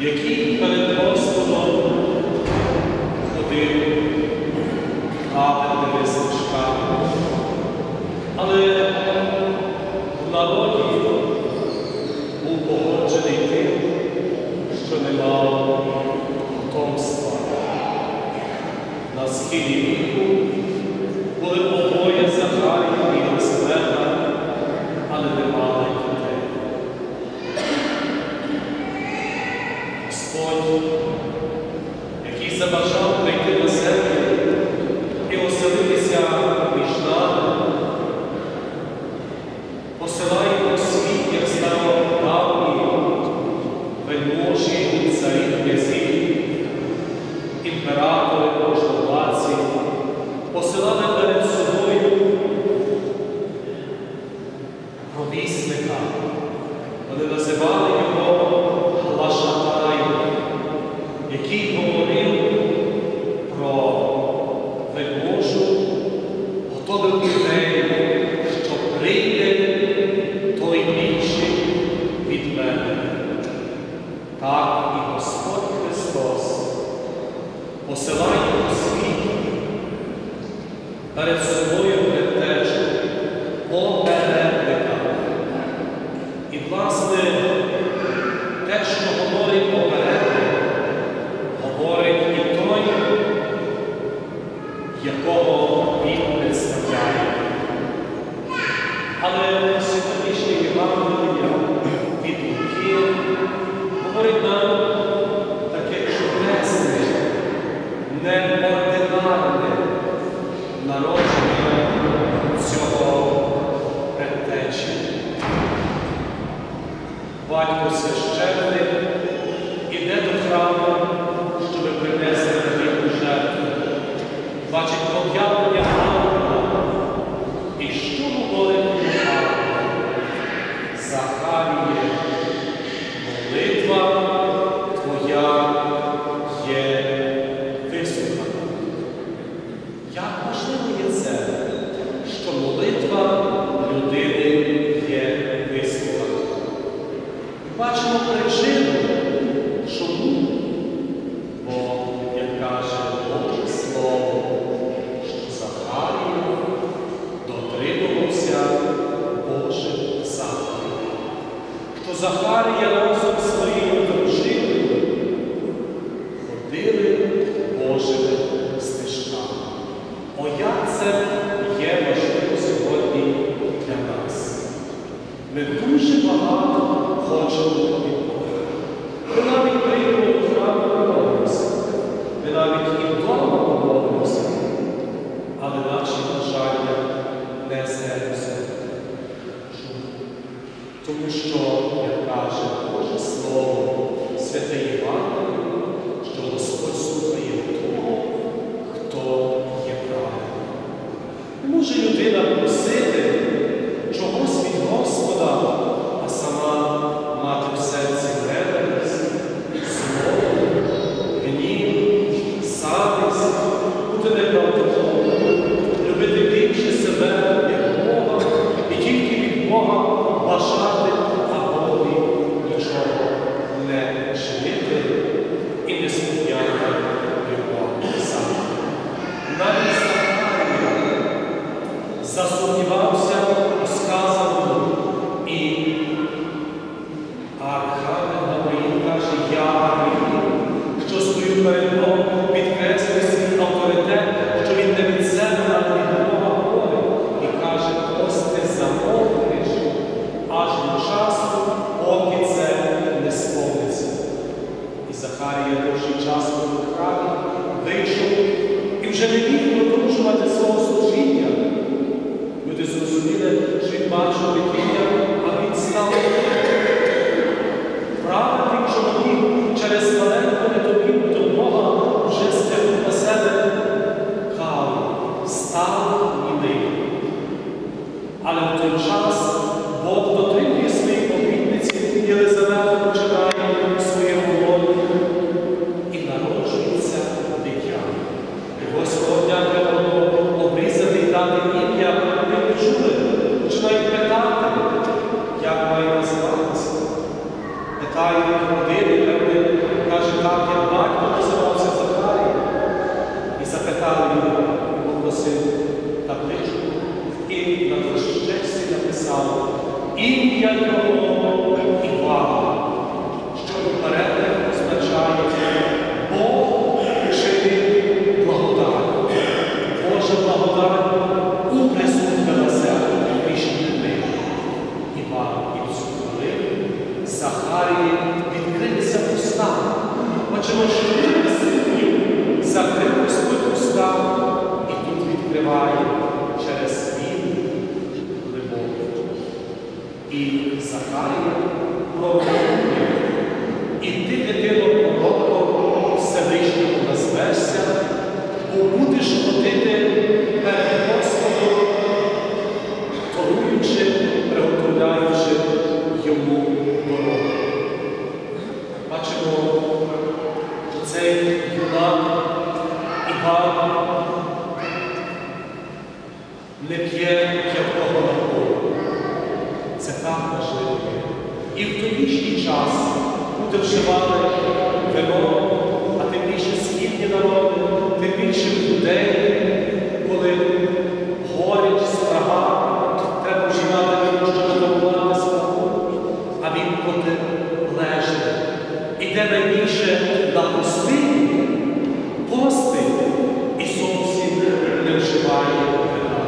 який перед Господом ходив, гадив шкафу. Але в народі був погоджений тим, що не мав потомства на схилі. Вісника. Вони називали його Глашатаєм, який говорив про вельможу, готових людей, що прийде той інший від мене. Так і Господь Христос посилає у світ перед собою. Ми дуже багато хочемо від Бога. Ми навіть прийдемо до храму молимося. Ми навіть і вдома молимося. Але наші бажання не серце. Тому що, як каже, Захарія довший час був у храмі, вийшов і вже не міг продовжувати свого служіння. Люди зрозуміли, що він бачив видіння. і Захарія пророкує. І ти, дитино, пророко, Всевишньому назвешся, бо будеш ходити перед. І в тодішній час буде вживати вино, а тим більше східні народи, тим більше людей, коли горіч, страга, треба вживати вино, щоб здобувати страху, а він буде лежить. І де найбільше на пустині, постить і зовсім не вживає вина.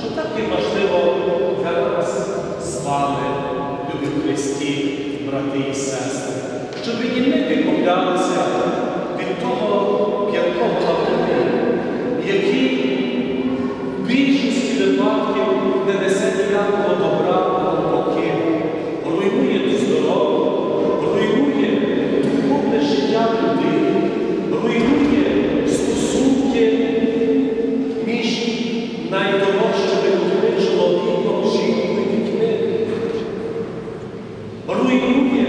Що так і важливо для зараз з вами люди в Христі, брати і сестри, щоб ви не відмовлялися від того п'ятого. tudo em.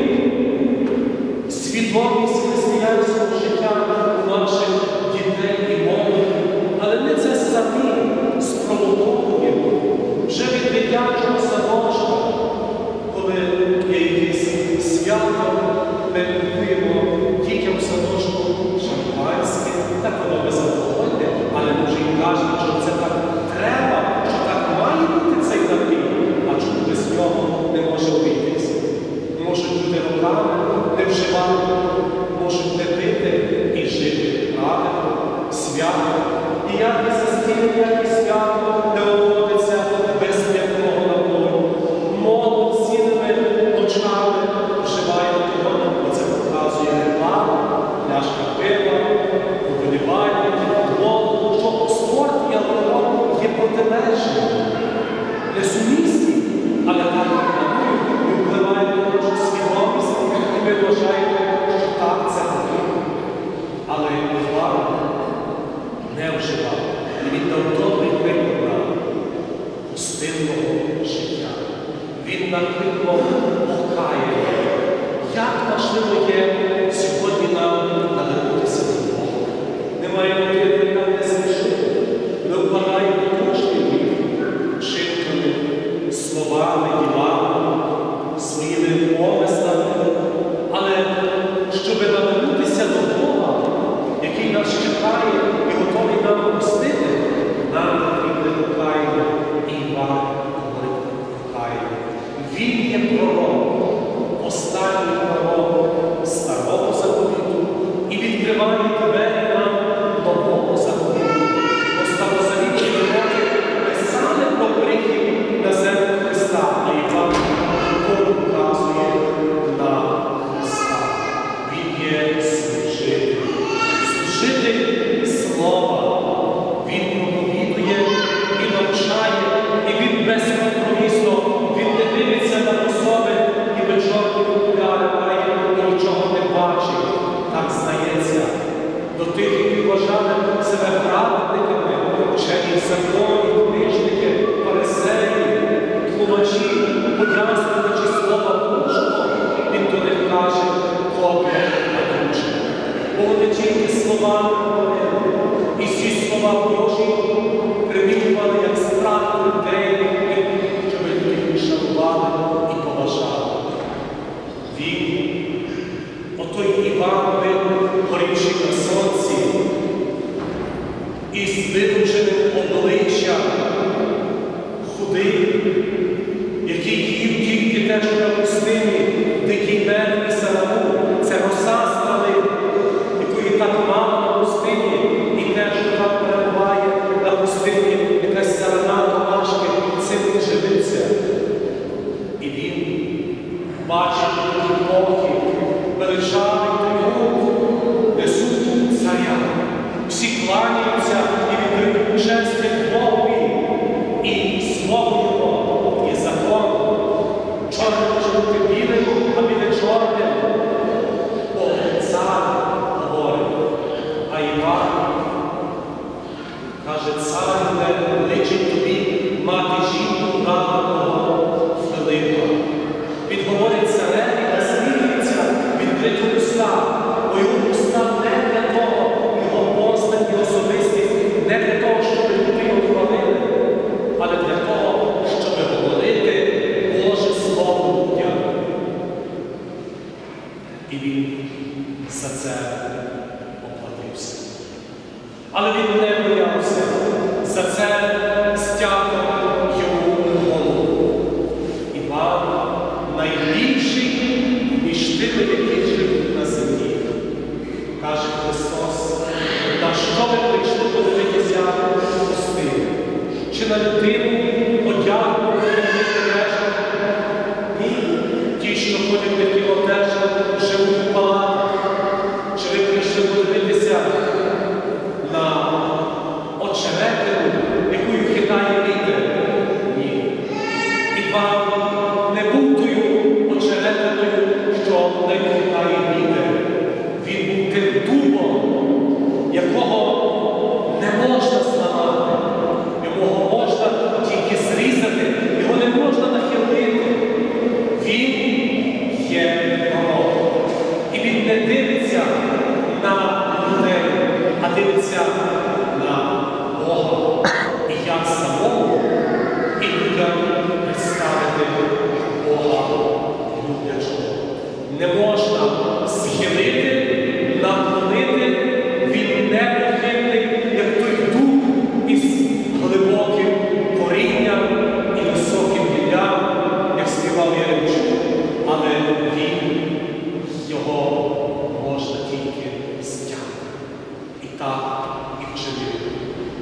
Несумісні, але так свідомість, і ви вважаєте, що так це. Але Іван не вживав. Він дав добрий виконав пустинного життя. Він накликав покаяння. Як важливо сьогодні нам надихнутися до Бога. Немає Отой Іван горівши на сонці, із випученим обличчям худий, який їв тільки те, що на пустині, дикий мед і самому, це роса стали, якої так мало на пустині, і те, що там перебуває на пустині, якась сарана цим живиться. І він бачить. Богів, величали тривогу, несуть царя, всі кланяються і віддають честь.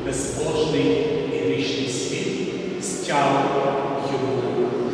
безбожний і грішний світ стяг йому.